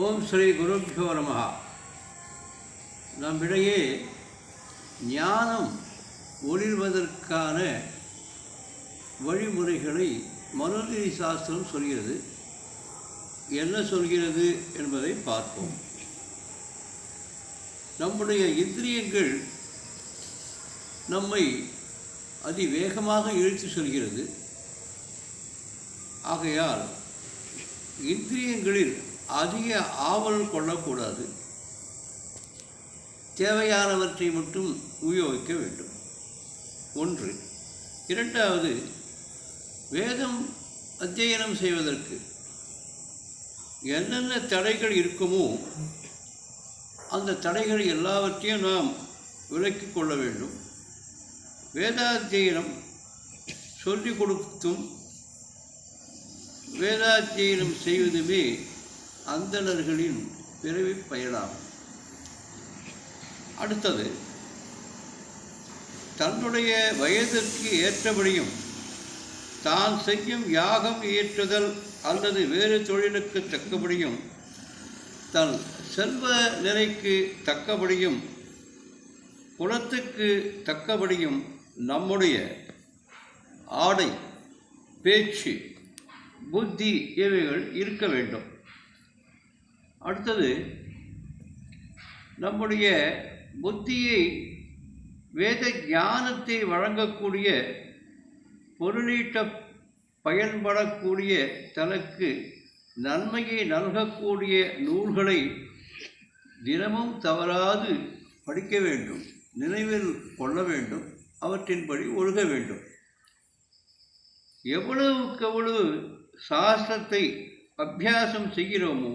ஓம் ஸ்ரீ குருபியோ நமஹ நம்மிடையே ஞானம் ஒளிர்வதற்கான வழிமுறைகளை மனுநீதி சாஸ்திரம் சொல்கிறது. என்ன சொல்கிறது என்பதை பார்ப்போம். நம்முடைய இந்திரியங்கள் நம்மை அதிவேகமாக இழுத்து செல்கிறது. ஆகையால் இந்திரியங்களில் அதிக ஆவல் கொள்ளக்கூடாது. தேவையானவற்றை மட்டும் உபயோகிக்க வேண்டும். ஒன்று. இரண்டாவது வேதம் அத்தியனம் செய்வதற்கு என்னென்ன தடைகள் இருக்குமோ அந்த தடைகள் எல்லாவற்றையும் நாம் விலக்கி கொள்ள வேண்டும். வேதாத்தியனம் சொல்லிக் கொடுத்தும் வேதாத்தியனம் செய்வதுமே அந்தணர்களின் பிறவி பயனாகும். அடுத்தது தன்னுடைய வயதிற்கு ஏற்றபடியும் தான் செய்யும் யாகம் இயற்றுதல் அல்லது வேறு தொழிலுக்கு தக்கபடியும் தன் செல்வ நிலைக்கு தக்கபடியும் குலத்துக்கு தக்கபடியும் நம்முடைய ஆடை பேச்சு புத்தி இவைகள் இருக்க வேண்டும். அடுத்தது நம்முடைய புத்தியை வேத ஞானத்தை வழங்கக்கூடிய பொருளீட்ட பயன்படக்கூடிய தனக்கு நன்மையை நல்கக்கூடிய நூல்களை தினமும் தவறாது படிக்க வேண்டும் நினைவில் கொள்ள வேண்டும் அவற்றின்படி ஒழுக வேண்டும். எவ்வளவுக்கு எவ்வளவு சாஸ்திரத்தை அபியாசம் செய்கிறோமோ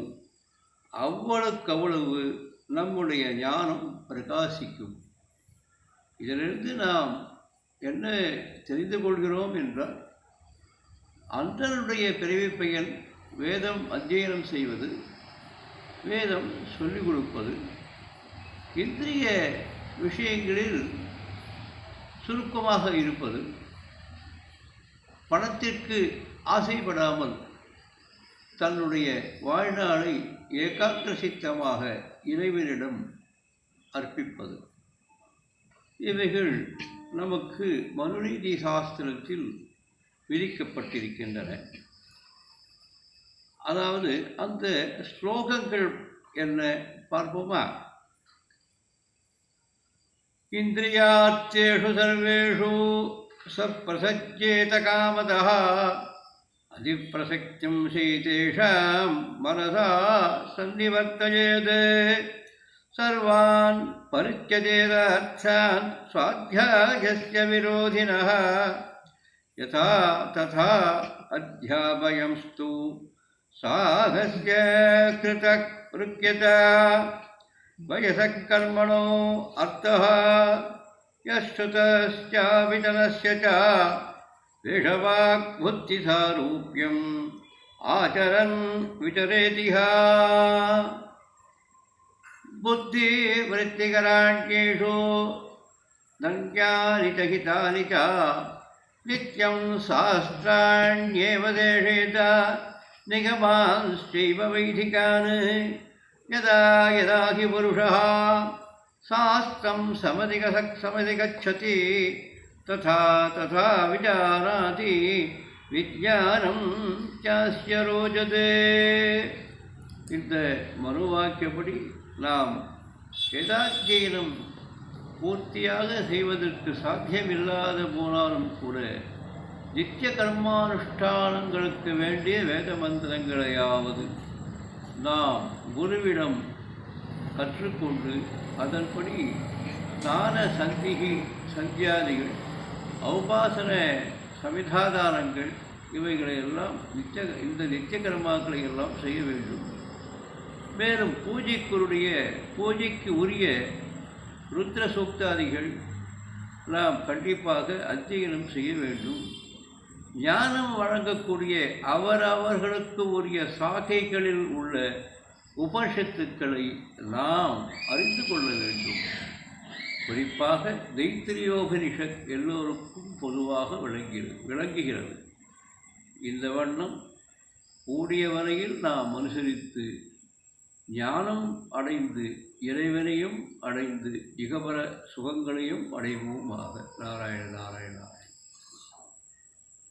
அவ்வளவுக்கு அவ்வளவு நம்முடைய ஞானம் பிரகாசிக்கும். இதிலிருந்து நாம் என்ன தெரிந்து கொள்கிறோம் என்றால் அந்தனுடைய பிறவி பெயன் வேதம் அத்தியனம் செய்வது வேதம் சொல்லிக் கொடுப்பது இன்றைய விஷயங்களில் சுருக்கமாக இருப்பது பணத்திற்கு ஆசைப்படாமல் தன்னுடைய வாழ்நாளை ஏகாக்கிர சித்தமாக இறைவனிடம் அர்ப்பிப்பது. இவைகள் நமக்கு மனுநீதி சாஸ்திரத்தில் விதிக்கப்பட்டிருக்கின்றன. அதாவது அந்த ஸ்லோகங்கள் என்ன பார்ப்போமா? இந்திரியாச்சேஷு சர்வேஷு सप्रसज्येतकामतः अधिप्रसक्तिं शीतेषां मनसा सन्निवर्तयेत्। सर्वान् परित्यजेदर्थान् स्वाध्यायस्य विरोधिनः। यथा तथा अध्यापयंस्तु। साधस्य कृतकृत्यता। वयसः कर्मणो अर्थः यश्रुतश्चावितनस्य च विषवाग्बुद्धिसारूप्यम् आचरन् विचरेतिह बुद्धिवृत्तिकराण्येषु दङ्क्यानि च हितानि च नित्यं शास्त्राण्येव देशेत निगमांश्चैव वैदिकान् यदा यदा हि पुरुषः शास्त्रं समधिगसक् समधिगच्छति तथा तथा विजानाति विज्ञानं चास्य रोचते இந்த மனு வாக்கியப்படி நாம் வேதாத்தியனம் பூர்த்தியாக செய்வதற்கு சாத்தியமில்லாத போனாலும் கூட நித்திய கர்மானுஷ்டானங்களுக்கு வேண்டிய வேத மந்திரங்களையாவது நாம் குருவிடம் கற்றுக்கொண்டு அதன்படி தான சந்திகி சந்தியாதிகள் ஔபாசன சமிதாதாரங்கள் இவைகளை எல்லாம் நித்திய இந்த நித்திய கர்மாக்களை எல்லாம் செய்ய வேண்டும். மேலும் பூஜைக்குருடைய பூஜைக்கு உரிய ருத்ர சூக்தாதிகள் நாம் கண்டிப்பாக அத்தியனம் செய்ய வேண்டும். ஞானம் வழங்கக்கூடிய அவரவர்களுக்கு உரிய சாகைகளில் உள்ள உபனிஷத்துக்களை நாம் அறிந்து கொள்ள வேண்டும். குறிப்பாக தைத்திரியோபனிஷத் எல்லோருக்கும் பொதுவாக விளங்கிறது விளங்குகிறது. இந்த வண்ணம் கூடிய வரையில் நாம் அனுசரித்து ஞானம் அடைந்து இறைவனையும் அடைந்து இகபர சுகங்களையும் அடைவோமாக. நாராயண நாராயண.